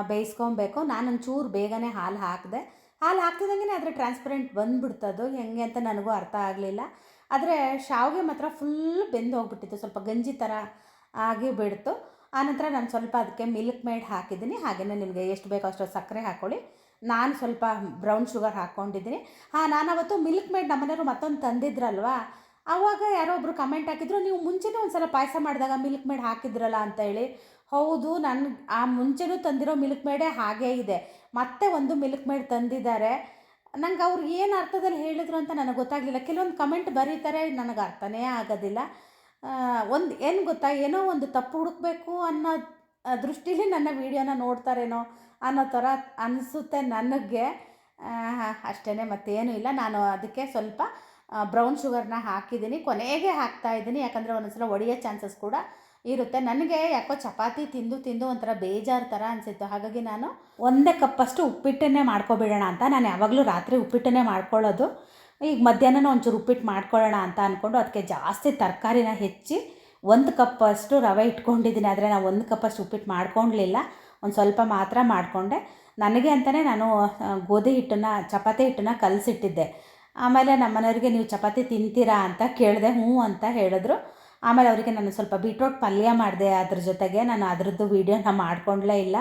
ಬೇಯಿಸ್ಕೊಬೇಕು. ನಾನು ಚೂರು ಬೇಗನೆ ಹಾಲು ಹಾಕಿದೆ. ಹಾಲು ಹಾಕ್ತಿದ್ದಂಗೆ ಅದರ ಟ್ರಾನ್ಸ್ಪರೆಂಟ್ ಬಂದ್ಬಿಡ್ತದು ಹೆಂಗೆ ಅಂತ ನನಗೂ ಅರ್ಥ ಆಗಲಿಲ್ಲ. ಆದರೆ, ಶಾವಿಗೆ ಮಾತ್ರ ಫುಲ್ ಬೆಂದು ಹೋಗ್ಬಿಟ್ಟಿತ್ತು ಸ್ವಲ್ಪ ಗಂಜಿ ಥರ ಆಗಿ ಬಿಡ್ತು ಆನಂತರ ನಾನು ಸ್ವಲ್ಪ ಅದಕ್ಕೆ ಮಿಲ್ಕ್ ಮೇಡ್ ಹಾಕಿದ್ದೀನಿ. ಹಾಗೆಯೇ ನಿಮಗೆ ಎಷ್ಟು ಬೇಕೋ ಅಷ್ಟು ಸಕ್ಕರೆ ಹಾಕ್ಕೊಳ್ಳಿ ನಾನು ಸ್ವಲ್ಪ ಬ್ರೌನ್ ಶುಗರ್ ಹಾಕ್ಕೊಂಡಿದ್ದೀನಿ ಹಾಂ ನಾನು ಅವತ್ತು ಮಿಲ್ಕ್ ಮೇಡ್ ನಮ್ಮನೆಯವರು ಮತ್ತೊಂದು ತಂದಿದ್ರಲ್ವಾ? ಆವಾಗ ಯಾರೋ ಒಬ್ಬರು ಕಮೆಂಟ್ ಹಾಕಿದ್ರು, ನೀವು ಮುಂಚೆನೇ ಒಂದು ಸಲ ಪಾಯಸ ಮಾಡಿದಾಗ ಮಿಲ್ಕ್ ಮೇಡ್ ಹಾಕಿದ್ರಲ್ಲ ಅಂತ ಹೇಳಿ. ಹೌದು ನನ್ನ ಆ ಮುಂಚೆನೂ ತಂದಿರೋ ಮಿಲ್ಕ್ ಮೇಡೇ ಹಾಗೇ ಇದೆ. ಮತ್ತೆ ಒಂದು ಮಿಲ್ಕ್ ಮೇಡ್ ತಂದಿದ್ದಾರೆ. ನನಗೆ ಅವ್ರು ಏನು ಅರ್ಥದಲ್ಲಿ ಹೇಳಿದ್ರು ಅಂತ ನನಗೆ ಗೊತ್ತಾಗಲಿಲ್ಲ. ಕೆಲವೊಂದು ಕಮೆಂಟ್ ಬರೀತಾರೆ, ನನಗೆ ಅರ್ಥನೇ ಆಗೋದಿಲ್ಲ. ಒಂದು ಏನು ಗೊತ್ತಾ? ಏನೋ ಒಂದು ತಪ್ಪು ಹುಡುಕ್ಬೇಕು ಅನ್ನೋ ದೃಷ್ಟಿಲಿ ನನ್ನ ವೀಡಿಯೋನ ನೋಡ್ತಾರೇನೋ ಅನ್ನೋ ಥರ ಅನಿಸುತ್ತೆ ನನಗೆ. ಅಷ್ಟೇ ಮತ್ತೇನೂ ಇಲ್ಲ. ನಾನು ಅದಕ್ಕೆ ಸ್ವಲ್ಪ ಬ್ರೌನ್ ಶುಗರ್ನ ಹಾಕಿದ್ದೀನಿ. ಕೊನೆಗೆ ಹಾಕ್ತಾ ಇದ್ದೀನಿ. ಯಾಕಂದರೆ ಒಂದೊಂದ್ಸಲ ಒಡೆಯೋ ಚಾನ್ಸಸ್ ಕೂಡ ಇರುತ್ತೆ. ನನಗೆ ಯಾಕೋ ಚಪಾತಿ ತಿಂದು ತಿಂದು ಒಂಥರ ಬೇಜಾರು ಥರ ಅನಿಸಿತ್ತು. ಹಾಗಾಗಿ ನಾನು ಒಂದೇ ಕಪ್ಪಷ್ಟು ಉಪ್ಪಿಟ್ಟನ್ನೇ ಮಾಡ್ಕೊಬಿಡೋಣ ಅಂತ. ನಾನು ಯಾವಾಗಲೂ ರಾತ್ರಿ ಉಪ್ಪಿಟ್ಟನ್ನೇ ಮಾಡ್ಕೊಳ್ಳೋದು. ಈಗ ಮಧ್ಯಾಹ್ನ ಒಂಚೂರು ಉಪ್ಪಿಟ್ಟು ಮಾಡ್ಕೊಳ್ಳೋಣ ಅಂತ ಅಂದ್ಕೊಂಡು ಅದಕ್ಕೆ ಜಾಸ್ತಿ ತರಕಾರಿನ ಹೆಚ್ಚಿ ಒಂದು ಕಪ್ಪಷ್ಟು ರವೆ ಇಟ್ಕೊಂಡಿದ್ದೀನಿ. ಆದರೆ ನಾನು ಒಂದು ಕಪ್ಪಷ್ಟು ಉಪ್ಪಿಟ್ಟು ಮಾಡ್ಕೊಳ್ಲಿಲ್ಲ ಒಂದು ಸ್ವಲ್ಪ ಮಾತ್ರ ಮಾಡಿಕೊಂಡೆ. ನನಗೆ ಅಂತಲೇ ನಾನು ಗೋಧಿ ಹಿಟ್ಟನ್ನು, ಚಪಾತಿ ಹಿಟ್ಟನ್ನು ಕಲಸಿಟ್ಟಿದ್ದೆ. ಆಮೇಲೆ ನಮ್ಮ ಮನೆಯವ್ರಿಗೆ ನೀವು ಚಪಾತಿ ತಿಂತೀರಾ ಅಂತ ಕೇಳಿದೆ. ಹ್ಞೂ ಅಂತ ಹೇಳಿದ್ರು. ಆಮೇಲೆ ಅವರಿಗೆ ನಾನು ಸ್ವಲ್ಪ ಬೀಟ್ರೋಟ್ ಪಲ್ಯ ಮಾಡಿದೆ ಅದ್ರ ಜೊತೆಗೆ. ನಾನು ಅದರದ್ದು ವೀಡಿಯೋನ ಮಾಡ್ಕೊಂಡ್ಲೇ ಇಲ್ಲ.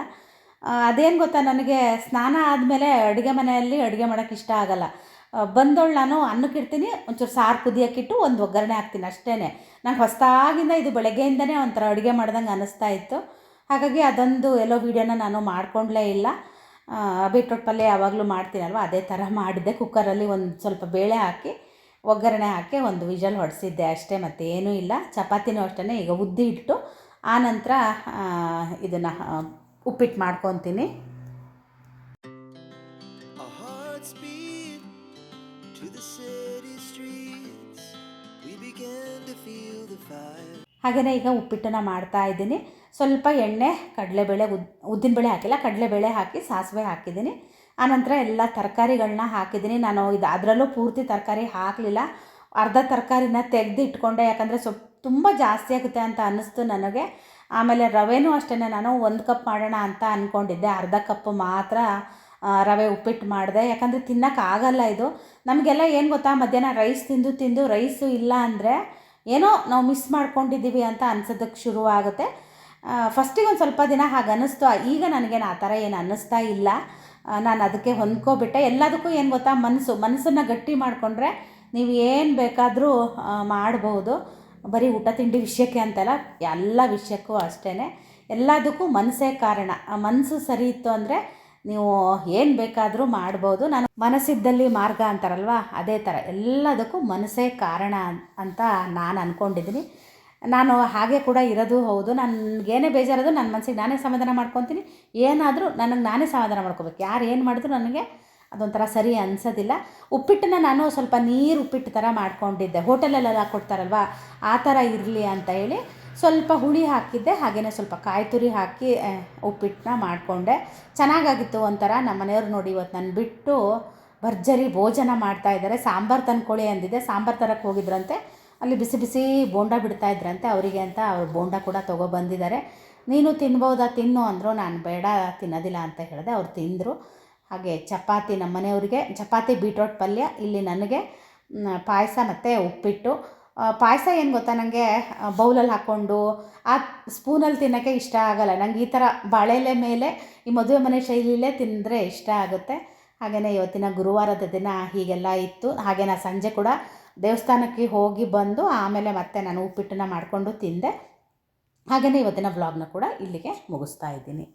ಅದೇನು ಗೊತ್ತಾ ನನಗೆ, ಸ್ನಾನ ಆದಮೇಲೆ ಅಡುಗೆ ಮನೆಯಲ್ಲಿ ಅಡುಗೆ ಮಾಡೋಕ್ಕೆ ಇಷ್ಟ ಆಗಲ್ಲ. ಬಂದವಳು ನಾನು ಅನ್ನಕ್ಕಿಡ್ತೀನಿ ಒಂಚೂರು ಸಾರು ಕುದಿಯೋಕ್ಕಿಟ್ಟು ಒಂದು ಒಗ್ಗರಣೆ ಹಾಕ್ತೀನಿ ಅಷ್ಟೇ ನಂಗೆ ಹೊಸ್ತಾಗಿಂದ ಇದು ಬೆಳಗ್ಗೆಯಿಂದನೇ ಒಂಥರ ಅಡುಗೆ ಮಾಡ್ದಂಗೆ ಅನ್ನಿಸ್ತಾ ಇತ್ತು. ಹಾಗಾಗಿ ಅದೊಂದು ಎಲ್ಲೋ ವೀಡಿಯೋನ ನಾನು ಮಾಡ್ಕೊಂಡ್ಲೇ ಇಲ್ಲ. ಬೀಟ್ರೋಟ್ ಪಲ್ಯ ಯಾವಾಗಲೂ ಮಾಡ್ತೀನಲ್ವ, ಅದೇ ಥರ ಮಾಡಿದ್ದೆ. ಕುಕ್ಕರಲ್ಲಿ ಒಂದು ಸ್ವಲ್ಪ ಬೇಳೆ ಹಾಕಿ, ಒಗ್ಗರಣೆ ಹಾಕಿ ಒಂದು ವಿಜಲ್ ಹೊಡೆಸಿದ್ದೆ ಅಷ್ಟೇ, ಮತ್ತೇನೂ ಇಲ್ಲ. ಚಪಾತಿನೂ ಅಷ್ಟೇ ಈಗ ಉದ್ದಿ ಇಟ್ಟು ಆನಂತರ ಇದನ್ನು ಉಪ್ಪಿಟ್ಟು ಮಾಡ್ಕೊತೀನಿ. ಹಾಗೆಯೇ ಈಗ ಉಪ್ಪಿಟ್ಟನ್ನು ಮಾಡ್ತಾ ಇದ್ದೀನಿ. ಸ್ವಲ್ಪ ಎಣ್ಣೆ, ಕಡಲೆಬೇಳೆ ಉದ್ ಉದ್ದಿನಬೇಳೆ ಹಾಕಿಲ್ಲ, ಕಡಲೆಬೇಳೆ ಹಾಕಿ, ಸಾಸಿವೆ ಹಾಕಿದ್ದೀನಿ. ಆನಂತರ ಎಲ್ಲ ತರಕಾರಿಗಳನ್ನ ಹಾಕಿದ್ದೀನಿ. ನಾನು ಇದು ಅದರಲ್ಲೂ ಪೂರ್ತಿ ತರಕಾರಿ ಹಾಕಲಿಲ್ಲ. ಅರ್ಧ ತರಕಾರಿನ ತೆಗೆದು ಇಟ್ಕೊಂಡೆ. ಯಾಕಂದರೆ ಸ್ವಲ್ಪ ತುಂಬ ಜಾಸ್ತಿ ಆಗುತ್ತೆ ಅಂತ ಅನ್ನಿಸ್ತು ನನಗೆ. ಆಮೇಲೆ ರವೆನೂ ಅಷ್ಟೇ ನಾನು ಒಂದು ಕಪ್ ಮಾಡೋಣ ಅಂತ ಅಂದ್ಕೊಂಡಿದ್ದೆ ಅರ್ಧ ಕಪ್ ಮಾತ್ರ ರವೆ ಉಪ್ಪಿಟ್ಟು ಮಾಡಿದೆ. ಯಾಕಂದರೆ ತಿನ್ನೋಕ್ಕಾಗಲ್ಲ ಇದು. ನಮಗೆಲ್ಲ ಏನು ಗೊತ್ತಾ, ಮಧ್ಯಾಹ್ನ ರೈಸ್ ತಿಂದು ತಿಂದು ರೈಸು ಇಲ್ಲ ಅಂದರೆ ಏನೋ ನಾವು ಮಿಸ್ ಮಾಡ್ಕೊಂಡಿದ್ದೀವಿ ಅಂತ ಅನ್ಸೋದಕ್ಕೆ ಶುರುವಾಗುತ್ತೆ ಫಸ್ಟಿಗೆ ಒಂದು ಸ್ವಲ್ಪ ದಿನ ಹಾಗೆ ಅನ್ನಿಸ್ತು. ಈಗ ನನಗೇನು ಆ ಥರ ಏನು ಅನ್ನಿಸ್ತಾ ಇಲ್ಲ. ನಾನು ಅದಕ್ಕೆ ಹೊಂದ್ಕೊಬಿಟ್ಟೆ. ಎಲ್ಲದಕ್ಕೂ ಏನು ಗೊತ್ತಾ ಮನಸ್ಸು ಮನಸ್ಸನ್ನು ಗಟ್ಟಿ ಮಾಡಿಕೊಂಡ್ರೆ ನೀವು ಏನು ಬೇಕಾದರೂ ಮಾಡ್ಬೋದು. ಬರೀ ಊಟ ತಿಂಡಿ ವಿಷಯಕ್ಕೆ ಅಂತಲ್ಲ, ಎಲ್ಲ ವಿಷಯಕ್ಕೂ ಅಷ್ಟೇ ಎಲ್ಲದಕ್ಕೂ ಮನಸ್ಸೇ ಕಾರಣ. ಆ ಮನಸ್ಸು ಸರಿ ಇತ್ತು ಅಂದರೆ ನೀವು ಏನು ಬೇಕಾದರೂ ಮಾಡ್ಬೋದು. ನಾನು ಮನಸ್ಸಿದ್ದಲ್ಲಿ ಮಾರ್ಗ ಅಂತಾರಲ್ವ? ಅದೇ ಥರ ಎಲ್ಲದಕ್ಕೂ ಮನಸ್ಸೇ ಕಾರಣ ಅಂತ ನಾನು ಅಂದ್ಕೊಂಡಿದ್ದೀನಿ ನಾನು ಹಾಗೆ ಕೂಡ ಇರೋದು ಹೌದು. ನನಗೇನೇ ಬೇಜಾರದು ನನ್ನ ಮನಸ್ಸಿಗೆ ನಾನೇ ಸಮಾಧಾನ ಮಾಡ್ಕೊತೀನಿ. ಏನಾದರೂ ನನಗೆ ನಾನೇ ಸಮಾಧಾನ ಮಾಡ್ಕೋಬೇಕು. ಯಾರು ಏನು ಮಾಡಿದ್ರು ನನಗೆ ಅದೊಂಥರ ಸರಿ ಅನಿಸೋದಿಲ್ಲ. ಉಪ್ಪಿಟ್ಟನ್ನ ನಾನು ಸ್ವಲ್ಪ ನೀರು ಉಪ್ಪಿಟ್ಟು ಥರ ಮಾಡ್ಕೊಂಡಿದ್ದೆ. ಹೋಟೆಲಲ್ಲೆಲ್ಲ ಕೊಡ್ತಾರಲ್ವ? ಆ ಥರ ಇರಲಿ ಅಂತ ಹೇಳಿ ಸ್ವಲ್ಪ ಹುಳಿ ಹಾಕಿದ್ದೆ ಹಾಗೆಯೇ ಸ್ವಲ್ಪ ಕಾಯಿ ತುರಿ ಹಾಕಿ ಉಪ್ಪಿಟ್ಟನ್ನ ಮಾಡಿಕೊಂಡೆ. ಚೆನ್ನಾಗಾಗಿತ್ತು ಒಂಥರ. ನಮ್ಮ ಮನೆಯವ್ರು ನೋಡಿ ಇವತ್ತು ನಾನು ಬಿಟ್ಟು ಭರ್ಜರಿ ಭೋಜನ ಮಾಡ್ತಾ ಇದ್ದಾರೆ. ಸಾಂಬಾರು ತಂದ್ಕೊಳ್ಳಿ ಅಂದಿದ್ದೆ. ಸಾಂಬಾರು ತರಕ್ಕೆ ಹೋಗಿದ್ರಂತೆ. ಅಲ್ಲಿ ಬಿಸಿ ಬಿಸಿ ಬೋಂಡ ಬಿಡ್ತಾ ಇದ್ರಂತೆ ಅವರಿಗೆ ಅಂತ ಅವ್ರು ಬೋಂಡ ಕೂಡ ತೊಗೊಬಂದಿದ್ದಾರೆ ನೀನು ತಿನ್ಬೋದಾ ತಿನ್ನು ಅಂದರು. ನಾನು ಬೇಡ ತಿನ್ನೋದಿಲ್ಲ ಅಂತ ಹೇಳಿದೆ. ಅವ್ರು ತಿಂದರು. ಹಾಗೆ ಚಪಾತಿ ನಮ್ಮ ಮನೆಯವ್ರಿಗೆ. ಚಪಾತಿ ಬೀಟ್ರೋಟ್ ಪಲ್ಯ. ಇಲ್ಲಿ ನನಗೆ ಪಾಯಸ ಮತ್ತು ಉಪ್ಪಿಟ್ಟು. ಪಾಯಸ ಏನು ಗೊತ್ತಾ ನನಗೆ ಬೌಲಲ್ಲಿ ಹಾಕ್ಕೊಂಡು, ಆ ಸ್ಪೂನಲ್ಲಿ ತಿನ್ನೋಕ್ಕೆ ಇಷ್ಟ ಆಗೋಲ್ಲ. ನಂಗೆ ಈ ಥರ ಬಾಳೆಲೆ ಮೇಲೆ, ಈ ಮದುವೆ ಮನೆ ಶೈಲಿಲೇ ತಿಂದರೆ ಇಷ್ಟ ಆಗುತ್ತೆ. ಹಾಗೆಯೇ ಇವತ್ತಿನ ಗುರುವಾರದ ದಿನ ಹೀಗೆಲ್ಲ ಇತ್ತು. ಹಾಗೆ ನಾನು ಸಂಜೆ ಕೂಡ ದೇವಸ್ಥಾನಕ್ಕೆ ಹೋಗಿ ಬಂದು, ಆಮೇಲೆ ಮತ್ತೆ ನಾನು ಉಪ್ಪಿಟ್ಟನ್ನ ಮಾಡಿಕೊಂಡು ತಿಂದೆ. ಹಾಗೆಯೇ ಇವತ್ತಿನ ವ್ಲಾಗ್ನ ಕೂಡ ಇಲ್ಲಿಗೆ ಮುಗಿಸ್ತಾ ಇದ್ದೀನಿ.